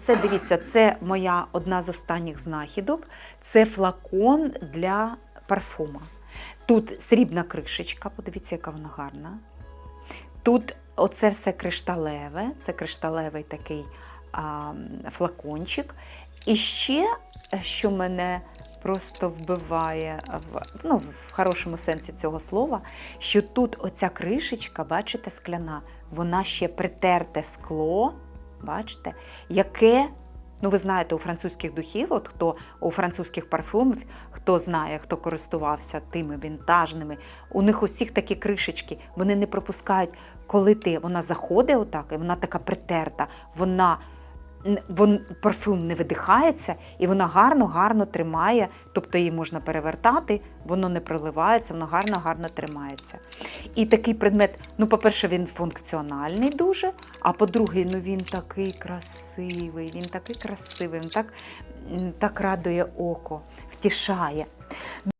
оце дивіться, це моя одна з останніх знахідок. Це флакон для парфума. Тут срібна кришечка, подивіться, яка вона гарна. Тут оце все кришталеве, це кришталевий такий а, флакончик. І ще, що мене просто вбиває в, ну, в хорошому сенсі цього слова, що тут оця кришечка, бачите, скляна, вона ще притерте скло, бачите, яке. Ну, ви знаєте, у французьких духів, от хто у французьких парфумів, хто знає, хто користувався тими вінтажними, у них усіх такі кришечки, вони не пропускають, коли ти вона заходить отак, і вона така притерта, вона вон, парфюм не видихається, і вона гарно-гарно тримає, тобто її можна перевертати, воно не проливається, воно гарно-гарно тримається. І такий предмет, ну, по-перше, він функціональний дуже, а по-друге, ну він такий красивий, він такий красивий, він так, так радує око, втішає.